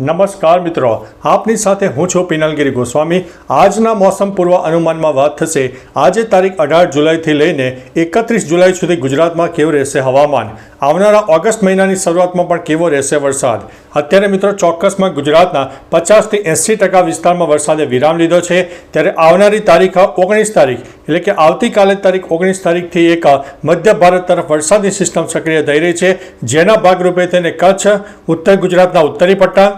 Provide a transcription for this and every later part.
નમસ્કાર મિત્રો, આપની સાથે હું છું પિનલગીરી ગોસ્વામી. આજના મોસમ પૂર્વ અનુમાનમાં વાત થશે. આજે તારીખ અઢાર જુલાઈથી લઈને એકત્રીસ જુલાઈ સુધી ગુજરાતમાં કેવું રહેશે હવામાન? આવનારા ઓગસ્ટ મહિનાની શરૂઆતમાં પણ કેવો રહેશે વરસાદ? અત્યારે મિત્રો, ચોક્કસમાં ગુજરાતના પચાસથી એંસી ટકા વિસ્તારમાં વરસાદે વિરામ લીધો છે. ત્યારે આવનારી તારીખ ઓગણીસ તારીખ એટલે કે આવતીકાલે તારીખ ઓગણીસ તારીખથી એક મધ્ય ભારત તરફ વરસાદની સિસ્ટમ સક્રિય થઈ રહી છે. જેના ભાગરૂપે તેને કચ્છ, ઉત્તર ગુજરાતના ઉત્તરી પટ્ટા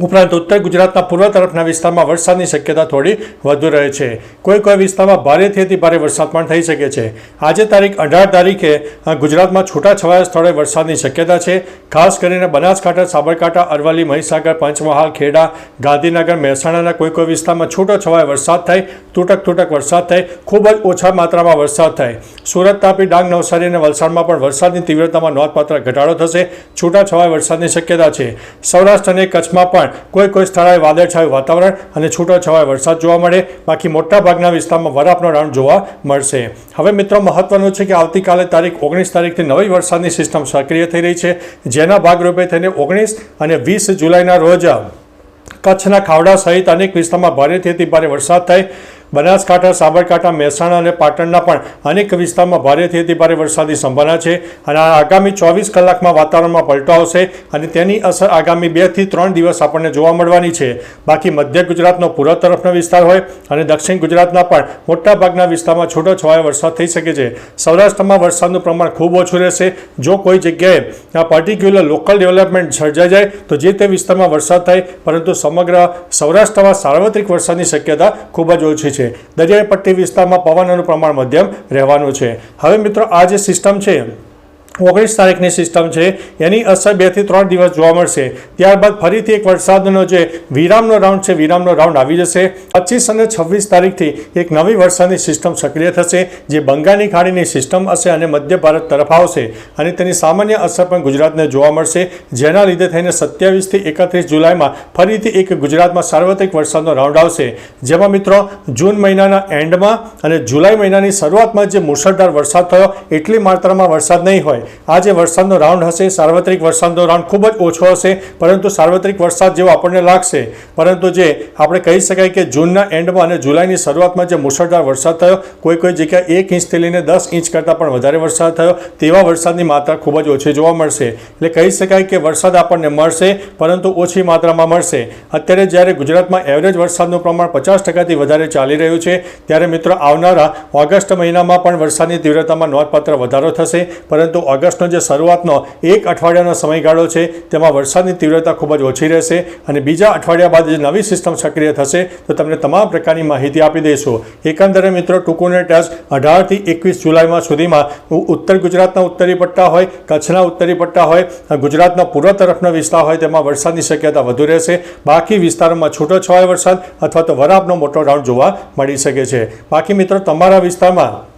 ઉપરાંત ઉત્તર ગુજરાતના પૂર્વ તરફના વિસ્તારમાં વરસાદની શક્યતા થોડી વધુ રહે છે. કોઈ કોઈ વિસ્તારમાં ભારેથી અતિ ભારે વરસાદ પણ થઈ શકે છે. આજે તારીખ અઢાર તારીખે ગુજરાતમાં છૂટાછવાયા સ્થળે વરસાદની શક્યતા છે. ખાસ કરીને બનાસકાંઠા, સાબરકાંઠા, અરવલ્લી, મહીસાગર, પંચમહાલ, ખેડા, ગાંધીનગર, મહેસાણાના કોઈ કોઈ વિસ્તારમાં છૂટો છવાયો વરસાદ થાય, તૂટક તૂટક વરસાદ થાય, ખૂબ જ ઓછા માત્રામાં વરસાદ થાય. સુરત તાપી ડાંગ, નવસારી અને વલસાડમાં પણ વરસાદની તીવ્રતામાં નોંધપાત્ર ઘટાડો થશે. છૂટાછવાયા વરસાદની શક્યતા છે. સૌરાષ્ટ્ર અને કચ્છમાં પણ કોઈ કોઈ સ્થળે વાદળછાયું વાતાવરણ અને છૂટોછવાયો વરસાદ જોવા મળે. બાકી મોટાભાગના વિસ્તારમાં વરાપનો રાઉન્ડ જોવા મળશે. હવે મિત્રો મહત્વનું છે કે આવતીકાલે તારીખ ઓગણીસ તારીખથી નવી વરસાદની સિસ્ટમ સક્રિય થઈ રહી છે. જેના ભાગરૂપે થઈને ઓગણીસ અને વીસ જુલાઈના રોજ કચ્છના ખાવડા સહિત અનેક વિસ્તારમાં ભારેથી અતિ ભારે વરસાદ થાય. બનાસકાંઠા, સાબરકાંઠા, મહેસાણા અને પાટણના પણ અનેક વિસ્તારમાં ભારેથી અતિ ભારે વરસાદની સંભાવના છે અને આગામી ચોવીસ કલાકમાં વાતાવરણમાં પલટો આવશે અને તેની અસર આગામી બેથી ત્રણ દિવસ આપણને જોવા મળવાની છે. બાકી મધ્ય ગુજરાતનો પૂર્વ તરફનો વિસ્તાર હોય અને દક્ષિણ ગુજરાતના પણ મોટાભાગના વિસ્તારમાં છૂટોછવાયો વરસાદ થઈ શકે છે. સૌરાષ્ટ્રમાં વરસાદનું પ્રમાણ ખૂબ ઓછું રહેશે. જો કોઈ જગ્યાએ આ પર્ટિક્યુલર લોકલ ડેવલપમેન્ટ સર્જાઈ જાય, તો જે તે વિસ્તારમાં વરસાદ થાય, પરંતુ સમગ્ર સૌરાષ્ટ્રમાં સાર્વત્રિક વરસાદની શક્યતા ખૂબ જ ઓછી છે. દરિયાઈ પટ્ટી વિસ્તારમાં પવનનું પ્રમાણ મધ્યમ રહેવાનું છે. હવે મિત્રો આ જે સિસ્ટમ છે ઓગણીસ તારીખની સિસ્ટમ છે. એની અસર બેથી ત્રણ દિવસ જોવા મળશે. ત્યારબાદ ફરીથી એક વરસાદનો જે વિરામનો રાઉન્ડ છે, વિરામનો રાઉન્ડ આવી જશે. પચીસ અને છવ્વીસ તારીખથી એક નવી વરસાદની સિસ્ટમ સક્રિય થશે, જે બંગાળની ખાડીની સિસ્ટમ હશે અને મધ્ય ભારત તરફ આવશે. અને તેની સામાન્ય અસર પણ ગુજરાતને જોવા મળશે. જેના લીધે થઈને સત્યાવીસથી એકત્રીસ જુલાઈમાં ફરીથી એક ગુજરાતમાં સાર્વત્રિક વરસાદનો રાઉન્ડ આવશે. જેમાં મિત્રો, જૂન મહિનાના એન્ડમાં અને જુલાઈ મહિનાની શરૂઆતમાં જે મુશળધાર વરસાદ થયો, એટલી માત્રામાં વરસાદ નહીં હોય. આ જે વરસાદનો રાઉન્ડ હશે, સાર્વત્રિક વરસાદનો રાઉન્ડ ખૂબ જ ઓછો હશે, પરંતુ સાર્વત્રિક વરસાદ જેવો આપણને લાગશે. પરંતુ જે આપણે કહી શકાય કે જૂનના એન્ડમાં અને જુલાઈની શરૂઆતમાં જે મુશળધાર વરસાદ થયો, કોઈ કોઈ જગ્યાએ એક ઇંચથી લઈને દસ ઇંચ કરતાં પણ વધારે વરસાદ થયો, તેવા વરસાદની માત્રા ખૂબ જ ઓછી જોવા મળશે. એટલે કહી શકાય કે વરસાદ આપણને મળશે, પરંતુ ઓછી માત્રામાં મળશે. અત્યારે જ્યારે ગુજરાતમાં એવરેજ વરસાદનું પ્રમાણ પચાસ ટકાથી વધારે ચાલી રહ્યું છે, ત્યારે મિત્રો આવનારા ઓગસ્ટ મહિનામાં પણ વરસાદની તીવ્રતામાં નોંધપાત્ર વધારો થશે, પરંતુ ઓગસ્ટનો જે શરૂઆતનો એક અઠવાડિયાનો સમયગાળો છે, તેમાં વરસાદની તીવ્રતા ખૂબ જ ઓછી રહેશે અને બીજા અઠવાડિયા બાદ જે નવી સિસ્ટમ સક્રિય થશે, તો તમને તમામ પ્રકારની માહિતી આપી દઈશું. એકંદરે મિત્રો, ટૂંકુને ટેસ્ટ અઢારથી એકવીસ જુલાઈમાં સુધીમાં ઉત્તર ગુજરાતના ઉત્તરી પટ્ટા હોય, કચ્છના ઉત્તરી પટ્ટા હોય ગુજરાતના પૂર્વ તરફનો વિસ્તાર હોય, તેમાં વરસાદની શક્યતા વધુ રહેશે. બાકી વિસ્તારોમાં છૂટો છવાયો વરસાદ અથવા તો વરાપનો મોટો રાઉન્ડ જોવા મળી શકે છે. બાકી મિત્રો, તમારા વિસ્તારમાં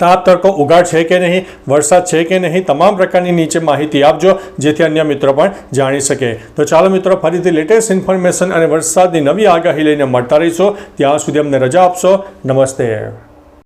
તાપ તડકો ઉગાડ છે કે નહીં, વરસાદ છે કે નહીં, તમામ પ્રકારની નીચે માહિતી આપજો, જેથી અન્ય મિત્રો પણ જાણી શકે. તો ચાલો મિત્રો, ફરીથી લેટેસ્ટ ઇન્ફોર્મેશન અને વરસાદની નવી આગાહી લઈને મળતા રહીશો. ત્યાં સુધી અમને રજા આપશો. નમસ્તે.